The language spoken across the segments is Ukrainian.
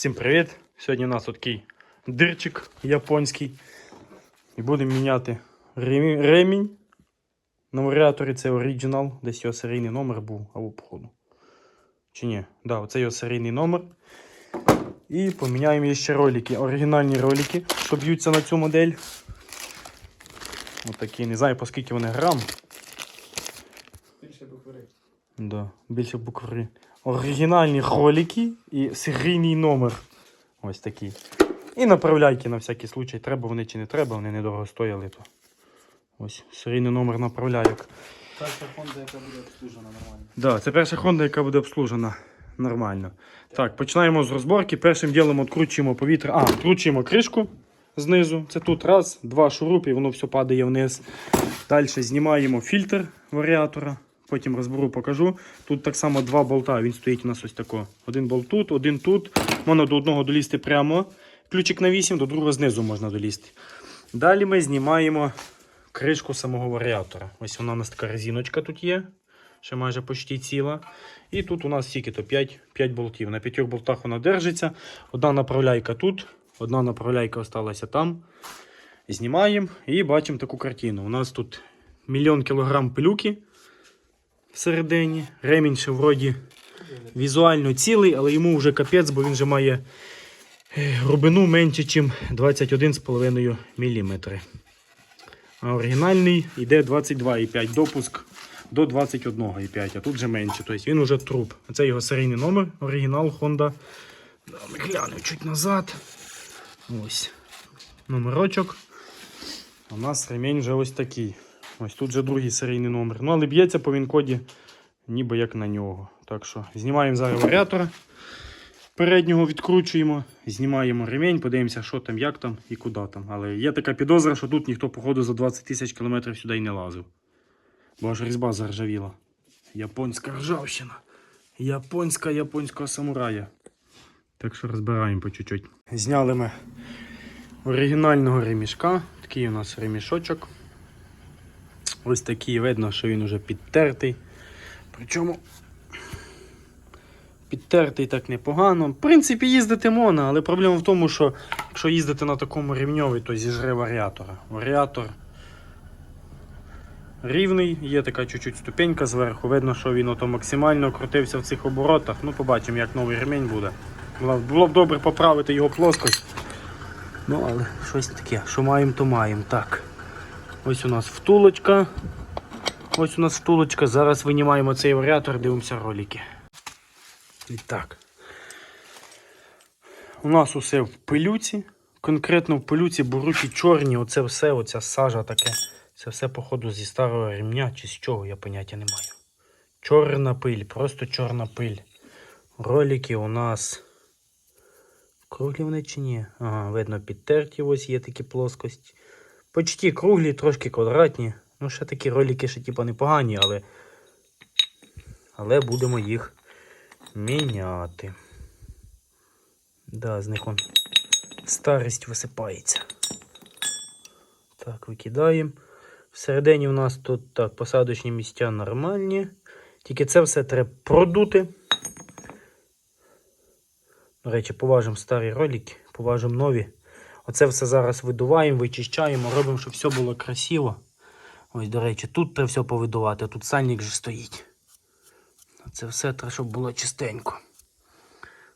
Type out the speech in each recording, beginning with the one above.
Всім привіт! Сьогодні у нас такий дирчик японський. І будемо міняти ремінь. На варіаторі це оригінал, десь його серійний номер був, або походу. Чи ні? Да, оце його серійний номер. І поміняємо ще ролики. Оригінальні ролики, що б'ються на цю модель. Отакі, не знаю, по скільки вони грам. Да, більше букви. Оригінальні ролики і серійний номер. Ось такий. І направляйки на всякий случай. Треба вони чи не треба, вони недорого стояли. То. Ось серійний номер направляйок. Перша Honda, яка буде обслужена нормально. Да, це перша Honda, яка буде обслужена нормально. Так, починаємо з розборки. Першим ділом відкручуємо повітря. А, відкручуємо кришку знизу. Це тут раз, два шурупи, і воно все падає вниз. Далі знімаємо фільтр варіатора. Потім розберу, покажу. Тут так само два болта. Він стоїть у нас ось тако. Один болт тут, один тут. Можна до одного долізти прямо. Ключик на 8, до другого знизу можна долізти. Далі ми знімаємо кришку самого варіатора. Ось вона у нас така резиночка тут є. Ще майже почти ціла. І тут у нас стільки то 5, 5 болтів. На п'ятьох болтах вона держиться. Одна направляйка тут, одна направляйка осталася там. Знімаємо і бачимо таку картину. У нас тут мільйон кілограм пилюки всередині. Ремінь ще вроді візуально цілий, але йому вже капець, бо він вже має е, глибину менше, ніж 21,5 мм. А оригінальний йде 22,5 допуск до 21,5, а тут вже менше. Тобто він вже труп. Це його серійний номер, оригінал Honda. Глянемо чуть назад. Ось. Номерочок. У нас ремінь вже ось такий. Ось тут вже другий серійний номер. Ну, але б'ється по він-коді ніби як на нього. Так що знімаємо зараз варіатора. Переднього відкручуємо, знімаємо ремінь, подивимося, що там, як там і куди там. Але є така підозра, що тут ніхто, походу, за 20 тисяч кілометрів сюди й не лазив. Бо аж різьба заржавіла. Японська ржавщина. Японська японського самурая. Так що розбираємо по чуть-чуть. Зняли ми оригінального ремішка. Такий у нас ремішочок. Ось такий видно, що він уже підтертий. Причому підтертий так непогано. В принципі, їздити можна, але проблема в тому, що якщо їздити на такому рівньові, то зіжре варіатора. Варіатор рівний, є така чуть-чуть ступенька зверху. Видно, що він ото максимально крутився в цих оборотах. Ну, побачимо, як новий ремінь буде. Було б- добре поправити його плоскость. Ну, але щось таке, що маємо, то маємо. Так. Ось у нас втулочка. Ось у нас втулочка. Зараз винімаємо цей варіатор, дивимося ролики. І так. У нас усе в пилюці. Конкретно в пилюці буруті чорні, оце все, оця сажа таке. Це все, походу, зі старого ремня чи з чого, я поняття не маю. Чорна пиль, просто чорна пиль. Ролики у нас. Круглі вони чи ні? Ага, видно, підтерті ось є такі плоскості. Почти круглі, трошки квадратні. Ну, ще такі ролики ще типа непогані, але. Але будемо їх міняти. Да, з них он старість висипається. Так, викидаємо. Всередині у нас тут так, посадочні місця нормальні. Тільки це все треба продути. До речі, поважимо старі ролики, поважимо нові. Оце все зараз видуваємо, вичищаємо, робимо, щоб все було красиво. Ось, до речі, тут треба все повидувати, а тут сальник же стоїть. Це все треба, щоб було чистенько.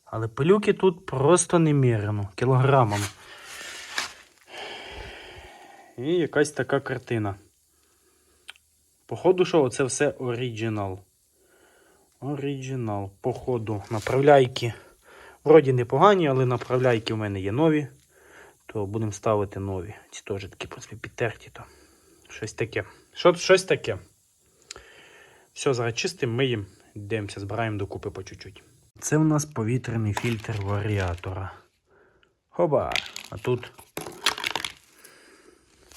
Але пилюки тут просто немірено, кілограмами. І якась така картина. Походу, що оце все оригінал. Оригінал. Походу, направляйки. Вроді непогані, але направляйки в мене є нові. То будемо ставити нові. Ці теж такі, в принципі, підтерті. То. Щось таке. Що, щось таке. Все, зараз чистим, миємо, йдемося, збираємо докупи по чуть-чуть. Це у нас повітряний фільтр варіатора. Хоба! А тут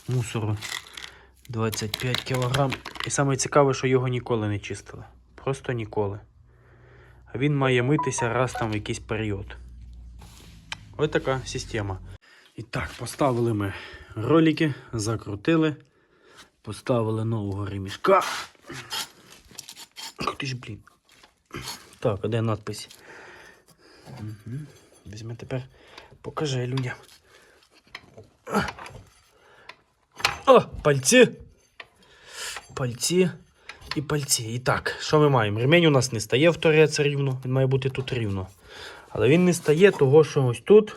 мусору 25 кг. І саме цікаве, що його ніколи не чистили. Просто ніколи. А він має митися раз там в якийсь період. Ось така система. І так, поставили ми ролики, закрутили, поставили нового ремішка. Ти ж, блін. Так, а де надпись? Угу. Візьми тепер, покажи людям. О, пальці. Пальці і пальці. І так, що ми маємо? Ремень у нас не стає в торець рівно, він має бути тут рівно. Але він не стає того, що ось тут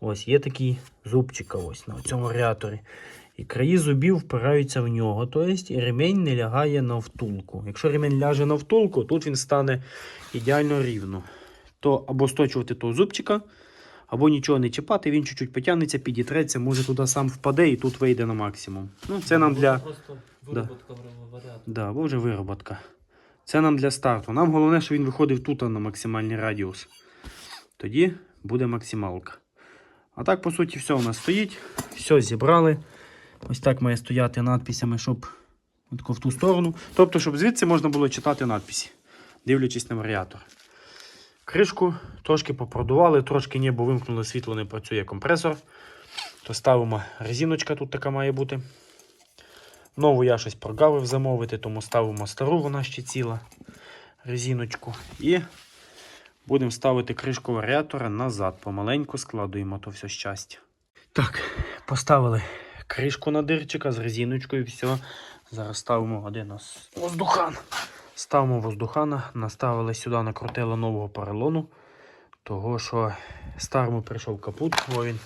ось є такий зубчика ось на цьому варіаторі. І краї зубів впираються в нього. Тобто і ремень не лягає на втулку. Якщо ремень ляже на втулку, тут він стане ідеально рівно. То або сточувати того зубчика, або нічого не чіпати, він чуть-чуть потягнеться, підітреться, може туди сам впаде і тут вийде на максимум. Ну, це нам для. Просто вироботка. Да, бо вже вироботка. Це нам для старту. Нам головне, що він виходив тут на максимальний радіус. Тоді буде максималка. А так, по суті, все у нас стоїть. Все зібрали. Ось так має стояти надписями, щоб отако в ту сторону. Тобто, щоб звідси можна було читати надписи, дивлячись на варіатор. Кришку трошки попродували, трошки небо вимкнули, світло не працює компресор. То ставимо резиночка, тут така має бути. Нову я щось прогавив замовити, тому ставимо стару, вона ще ціла резиночку. І будемо ставити кришку варіатора назад. Помаленьку складуємо то все щастя. Так, поставили кришку на дирчика з резиночкою. Все. Зараз ставимо один воздухан. Ставимо воздухана, наставили сюди, накрутили нового поролону. Того, що старому прийшов капут, бо він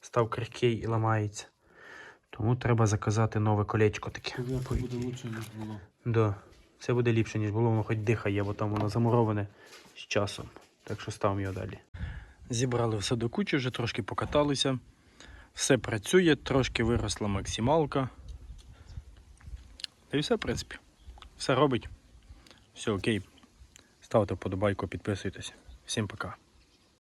став крихкий і ламається. Тому треба заказати нове колечко таке. Буде лучше, ніж було. Да. Це буде ліпше, ніж було, воно хоч дихає, бо там воно замуроване з часом. Так що ставимо його далі. Зібрали все до кучі, вже трошки покаталися. Все працює, трошки виросла максималка. Та і все, в принципі. Все робить. Все окей. Ставте вподобайку, підписуйтесь. Всім пока.